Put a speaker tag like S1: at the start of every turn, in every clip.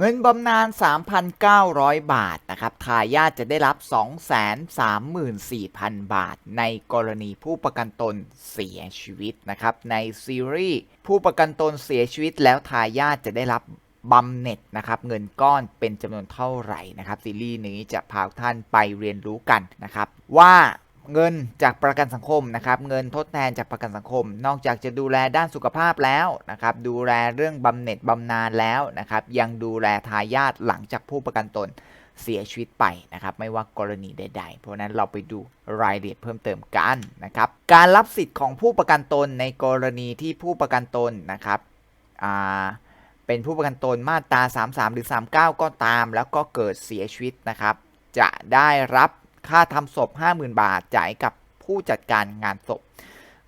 S1: เงินบำนาญ 3,900 บาท นะครับ ทายาทจะได้รับ 234,000 บาท ในกรณีผู้ประกันตนเสียชีวิต นะครับ ในซีรีส์ผู้ประกันตนเสียชีวิตแล้วทายาทจะได้รับบำเหน็จนะครับเงินก้อนเป็นจำนวนเท่าไหร่นะครับซีรีส์นี้จะพาท่านไปเรียนรู้กันนะครับว่า เงินจากประกันสังคมนะครับเงินทดแทนจากประกันสังคม นอกจากจะดูแลด้านสุขภาพแล้วนะครับดูแลเรื่องบำเหน็จบำนาญแล้วนะครับยังดูแลทายาทหลังจากผู้ประกันตนเสียชีวิตไปนะครับไม่ว่ากรณีใด ๆ เพราะนั้นเราไปดูรายละเอียดเพิ่มเติมกันนะครับการรับสิทธิ์ของผู้ประกันตนในกรณีที่ผู้ประกันตนนะครับเป็นผู้ประกันตนมาตรา 33 หรือ 39 ก็ตาม แล้วก็เกิดเสียชีวิตนะครับจะได้รับ ค่าทำศพ 50,000 บาทจ่ายกับผู้จัดการงานศพ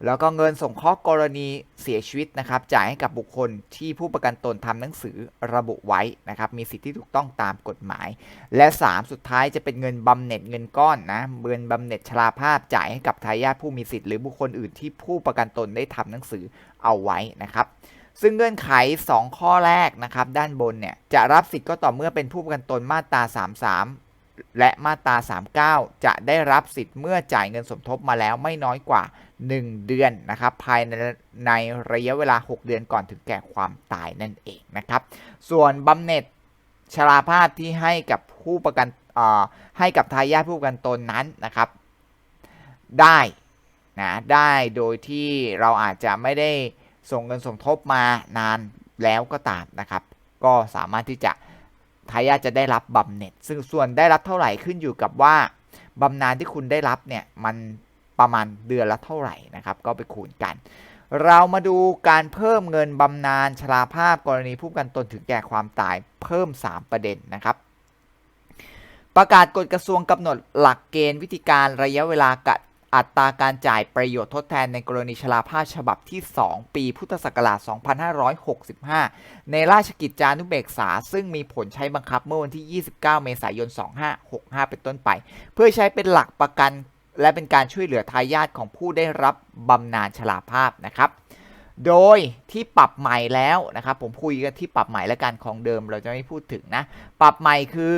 S1: แล้วก็เงินสงเคราะห์กรณีเสียชีวิตนะครับ จ่ายให้กับบุคคลที่ผู้ประกันตนทำหนังสือระบุไว้นะครับ มีสิทธิที่ถูกต้องตามกฎหมาย และ 3 สุดท้ายจะเป็นเงินบำเหน็จเงินก้อนนะเงินบำเหน็จชราภาพจ่ายให้กับทายาทผู้มีสิทธิ์หรือบุคคลอื่นที่ผู้ประกันตนได้ทำหนังสือเอาไว้นะครับซึ่งเงื่อนไข 2 ข้อแรกนะครับ ด้านบนเนี่ย จะรับสิทธิ์ก็ต่อเมื่อเป็นผู้ประกันตนมาตรา 33 และมาตรา 39 จะได้รับสิทธิ์เมื่อจ่ายเงินสมทบมาแล้วไม่น้อยกว่า 1 เดือนนะครับภายในในระยะเวลา 6 เดือนก่อนถึงแก่ความตายนั่นเองนะครับส่วนบำเหน็จชราภาพที่ให้กับผู้ประกันเอ่อให้กับทายาทผู้ประกันตนนั้นนะครับ ได้นะได้โดยที่เราอาจจะไม่ได้ส่งเงินสมทบมานานแล้วก็ตามนะครับ ก็สามารถที่จะ ทายาทจะได้รับบำเหน็จ ซึ่งส่วนได้รับเท่าไหร่ขึ้นอยู่กับว่าบำนาญที่คุณได้รับเนี่ยมันประมาณเดือนละเท่าไหร่นะครับ ก็ไปคูณกัน เรามาดูการเพิ่มเงินบำนาญชราภาพกรณีผู้กันตนถึงแก่ความตายเพิ่ม 3 ประเด็นนะครับ ประกาศกฎกระทรวงกำหนดหลักเกณฑ์วิธีการระยะเวลากัด อัตราการจ่ายประโยชน์ทดแทนในกรณีชราภาพฉบับที่ 2 ปีพุทธศักราช 2565 ในราชกิจจานุเบกษา ซึ่งมีผลใช้บังคับเมื่อวันที่ 29 เมษายน 2565 เป็นต้นไป เพื่อใช้เป็นหลักประกัน และเป็นการช่วยเหลือทายาทของผู้ได้รับบำนาญชราภาพนะครับโดยที่ปรับใหม่แล้วนะครับผมคุยกันที่ปรับใหม่และการของเดิมเราจะไม่พูดถึงนะ ปรับใหม่คือ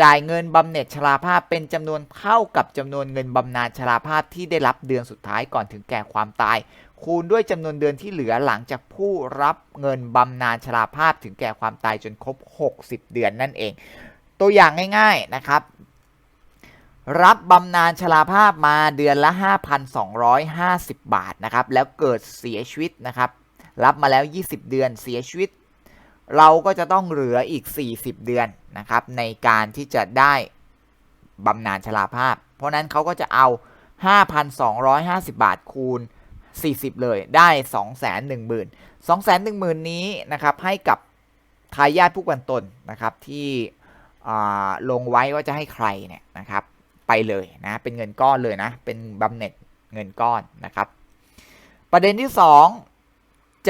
S1: จ่ายเงินบำเหน็จชราภาพเป็นจำนวนเท่ากับจำนวนเงินบำนาญชราภาพที่ได้รับเดือนสุดท้ายก่อนถึงแก่ความตาย คูณด้วยจำนวนเดือนที่เหลือหลังจากผู้รับเงินบำนาญชราภาพถึงแก่ความตายจนครบ 60 เดือนนั่นเอง ตัวอย่างง่าย ๆนะครับ รับบำนาญชราภาพมาเดือนละ 5,250 บาทนะครับแล้วเกิดเสียชีวิตนะครับรับมาแล้ว 20 เดือนเสียชีวิต เราก็จะต้องเหลืออีก 40 เดือนนะครับ ในการที่จะได้บำนาญชราภาพ เพราะนั้นเขาก็จะเอา 5,250 บาทคูณ 40 เลยได้ 210,000 210,000 นี้นะครับให้กับทายาทผู้ประกันตนนะครับที่ลงไว้ว่าจะให้ใครเนี่ยนะครับไปเลยนะเป็นเงินก้อนเลยนะเป็นบำเหน็จเงินก้อนนะครับ ประเด็นที่2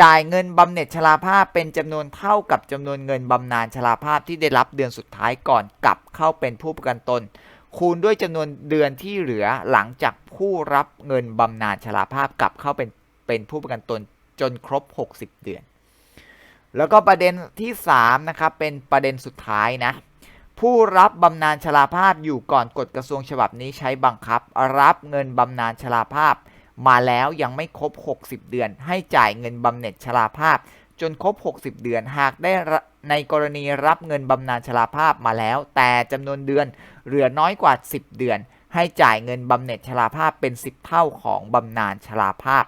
S1: จ่ายเงินบำเหน็จชราภาพเป็นจำนวนเท่ากับจำนวนเงินบำนาญชราภาพที่ได้รับเดือนสุดท้ายก่อนกลับเข้าเป็นผู้ประกันตน คูณด้วยจำนวนเดือนที่เหลือหลังจากผู้รับเงินบำนาญชราภาพกลับเข้าเป็นเป็นผู้ประกันตนจนครบ 60 เดือน แล้วก็ประเด็นที่3นะครับเป็นประเด็นสุดท้ายนะผู้รับบำนาญชราภาพอยู่ก่อนกฎกระทรวงฉบับนี้ใช้บังคับ รับเงินบำนาญชราภาพ มาแล้วยังไม่ครบ 60 เดือน ให้จ่ายเงินบำเหน็จชราภาพ จนครบ 60 เดือนหากได้ในกรณีรับเงินบำนาญชราภาพมาแล้ว แต่จำนวนเดือนเหลือน้อยกว่า 10 เดือน ให้จ่ายเงินบำเหน็จชราภาพเป็น 10 เท่าของบำนาญชราภาพ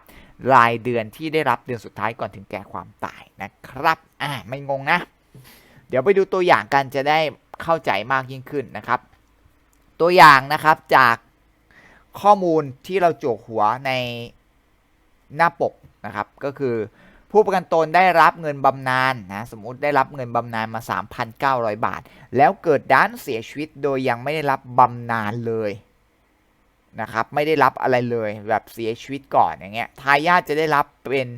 S1: รายเดือนที่ได้รับเดือนสุดท้ายก่อนถึงแก่ความตายนะครับอ่าไม่งงนะ เดี๋ยวไปดูตัวอย่างกันจะได้เข้าใจมากยิ่งขึ้นนะครับ ตัวอย่างนะครับจาก ข้อมูลที่เราจวกหัวในหน้าปกนะครับ ก็คือผู้ประกันตนได้รับเงินบำนาญนะสมมุติได้รับเงินบำนาญมา 3,900 บาท แล้วเกิดด้านเสียชีวิตโดยยังไม่ได้รับบำนาญเลยนะครับไม่ได้รับอะไรเลยแบบเสียชีวิตก่อนอย่างเงี้ยทายาทจะได้รับเป็น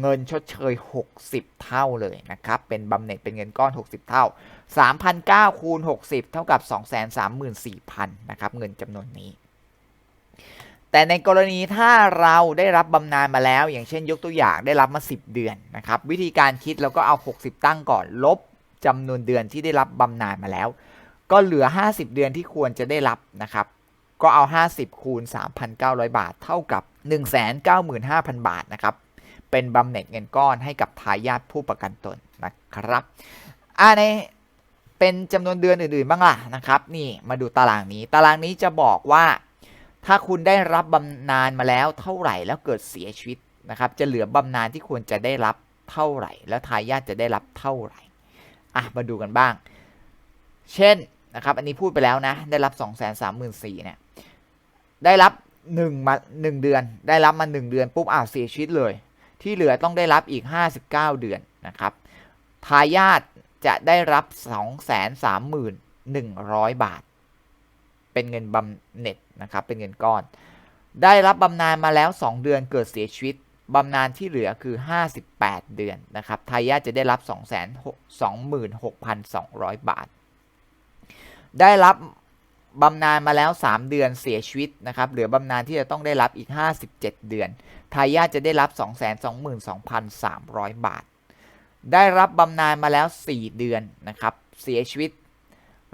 S1: เงินชดเชย 60 เท่าเลยนะครับเป็นบำเหน็จเป็นเงินก้อน 60 เท่า 3,900คูณ60 เท่ากับ 234,000นะครับเงินจำนวนนี้ แต่ในกรณีถ้าเราได้รับบำนาญมาแล้ว อย่างเช่นยกตัวอย่างได้รับมา 10 เดือนนะครับวิธีการคิดเราก็เอา 60 ตั้งก่อนลบจำนวนเดือนที่ได้รับบำนาญมาแล้ว ก็เหลือ 50 เดือนที่ควรจะได้รับนะครับ ก็เอา 50 คูณ 3,900 บาท เท่ากับ 195,000 บาทนะครับเป็นบำเหน็จเงินก้อนให้กับทายาทผู้ประกันตนนะครับอ่าในเป็นจำนวนเดือนอื่นๆบ้างล่ะนะครับ นี่มาดูตารางนี้ ตารางนี้จะบอกว่า ถ้าคุณได้รับบำนาญมาแล้วเท่าไหร่แล้วเกิดเสียชีวิตนะครับจะเหลือบำนาญที่ควรจะได้รับเท่าไหร่ แล้วทายาทจะได้รับเท่าไหร่อะมาดูกันบ้าง เช่นนะครับอันนี้พูดไปแล้วนะได้รับ 2 3 4 0 0 0เนี่ยได้รับ1มา1เดือน ได้รับมา 1 เดือนปุ๊บอ้าวเสียชีวิตเลย ที่เหลือต้องได้รับอีก 59 เดือนนะครับทายาทจะได้รับ 230,100 บาท เป็นเงินบำเหน็จ นะครับเป็นเงินก้อน ได้รับบำนาญมาแล้ว 2 เดือนเกิดเสียชีวิตบำนาญที่เหลือคือ 58 เดือนนะครับทายาทจะได้รับ 226,200 บาท ได้รับบำนาญมาแล้ว 3 เดือนเสียชีวิตนะครับเหลือบำนาญที่จะต้องได้รับอีก 57 เดือนทายาทจะได้รับ 222,300 บาท ได้รับบำนาญมาแล้ว 4 เดือนนะครับเสียชีวิต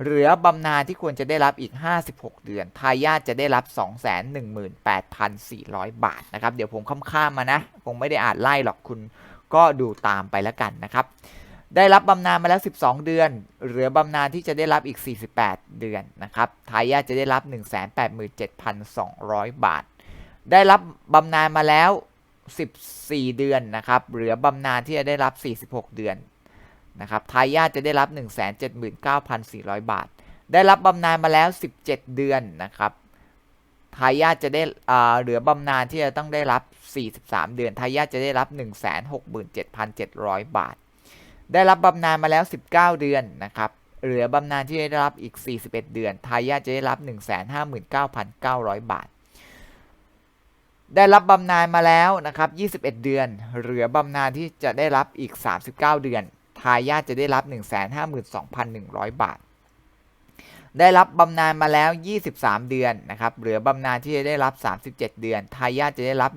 S1: เหลือบำนาญที่ควรจะได้รับอีก 56 เดือน ทายาทจะได้รับ 218,400 บาทนะครับ เดี๋ยวผมข้ามๆมานะคงไม่ได้อ่านไล่หรอกคุณก็ดูตามไปแล้วกันนะครับ ได้รับบำนาญมาแล้ว 12 เดือน เหลือบำนาญที่จะได้รับอีก 48 เดือนนะครับ ทายาทจะได้รับ 187,200 บาท ได้รับบำนาญมาแล้ว 14 เดือนนะครับ เหลือบำนาญที่จะได้รับ 46 เดือน นะครับทายาทจะได้รับ 179,400 บาท ได้รับบำนาญมาแล้ว 17 เดือนนะครับทายาทจะได้เหลือบำนาญที่จะต้องได้รับ 43 เดือนทายาทจะได้รับ 167,700 บาท ได้รับบำนาญมาแล้ว 19 เดือนนะครับเหลือบำนาญที่ได้รับอีก 41 เดือนทายาทจะได้รับ 159,900 บาท ได้รับบำนาญมาแล้วนะครับ 21 เดือน เหลือบำนาญที่จะได้รับอีก 39 เดือนายาทจะได้รับ 152,100 บาท ได้รับบำนาญมาแล้ว 23 เดือนนะครับเหลือบำนาญที่จะได้รับ 37 เดือน ทายาทจะได้รับ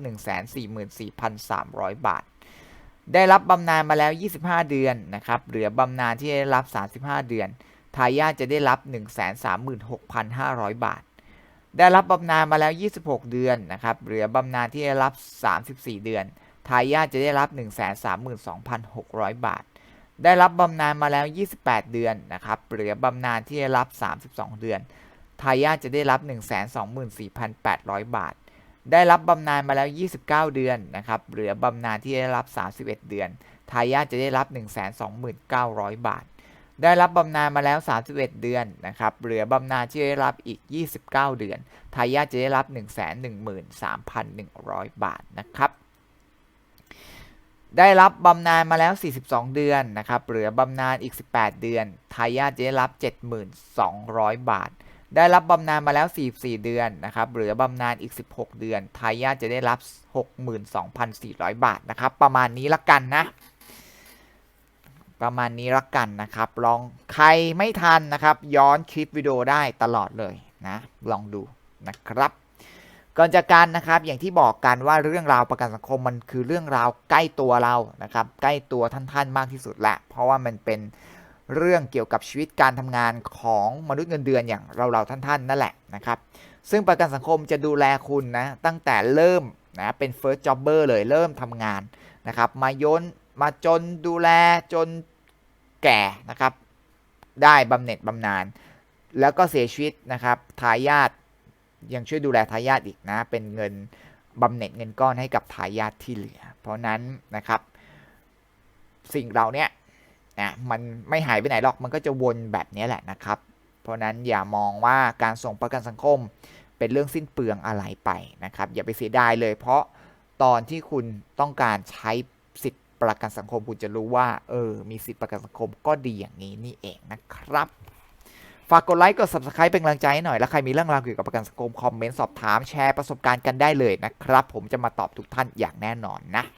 S1: 144,300 บาท ได้รับบำนาญมาแล้ว 25 เดือนนะครับเหลือบำนาญที่จะได้รับ 35 เดือน ทายาทจะได้รับ 136,500 บาทได้รับบำนาญมาแล้ว 26 เดือนนะครับ เหลือบำนาญที่ได้รับ 34 เดือน ทายาทจะได้รับ 132,600 บาท ได้รับบำนาญมาแล้ว 28 เดือนนะครับเหลือบำนาญที่ได้รับ 32 เดือน ทายาทจะได้รับ 124,800 บาท ได้รับบำนาญมาแล้ว 29 เดือนนะครับเหลือบำนาญที่ได้รับ 31 เดือน ทายาทจะได้รับ 129,000 บาท ได้รับบำนาญมาแล้ว 31 เดือนนะครับเหลือบำนาญที่ได้รับอีก 29 เดือน ทายาทจะได้รับ 113,100 บาทนะครับ ได้รับบำนาญมาแล้ว 42 เดือนนะครับเหลือบำนาญอีก 18 เดือนทายาทจะได้รับ 7,200 บาท ได้รับบำนาญมาแล้ว 44 เดือนนะครับเหลือบำนาญอีก 16 เดือนทายาทจะได้รับ 62,400 บาทนะครับ ประมาณนี้ละกันนะ ประมาณนี้ละกันนะครับ ลองใครไม่ทันนะครับ ย้อนคลิปวิดีโอได้ตลอดเลยนะ ลองดูนะครับ ก่อนจากการนะครับอย่างที่บอกกันว่าเรื่องราวประกันสังคมมันคือเรื่องราวใกล้ตัวเรานะครับใกล้ตัวท่านๆมากที่สุดแหละ เพราะว่ามันเป็นเรื่องเกี่ยวกับชีวิตการทำงานของมนุษย์เงินเดือนอย่างเราๆท่านๆนั่นแหละนะครับซึ่งประกันสังคมจะดูแลคุณนะตั้งแต่เริ่มนะเป็น first jobber เลยเริ่มทำงานนะครับมาย้นมาจนดูแลจนแก่นะครับ ได้บำเหน็จบำนาญแล้วก็เสียชีวิตนะครับทายาท ยังช่วยดูแลทายาทอีกนะ เป็นเงินบำเหน็จเงินก้อนให้กับทายาทที่เหลือ เพราะนั้นนะครับสิ่งเราเนี้ยนะมันไม่หายไปไหนหรอกมันก็จะวนแบบนี้แหละนะครับ เพราะนั้นอย่ามองว่าการส่งประกันสังคมเป็นเรื่องสิ้นเปลืองอะไรไปนะครับ อย่าไปเสียดายเลย เพราะตอนที่คุณต้องการใช้สิทธิประกันสังคมคุณจะรู้ว่าเออมีสิทธิประกันสังคมก็ดีอย่างนี้นี่เองนะครับ ฝากกดไลค์กด subscribe เป็นกำลังใจให้หน่อย แล้วใครมีเรื่องราวเกี่ยวกับประกันสังคมคอมเมนต์สอบถามแชร์ประสบการณ์กันได้เลยนะครับ ผมจะมาตอบทุกท่านอย่างแน่นอนนะ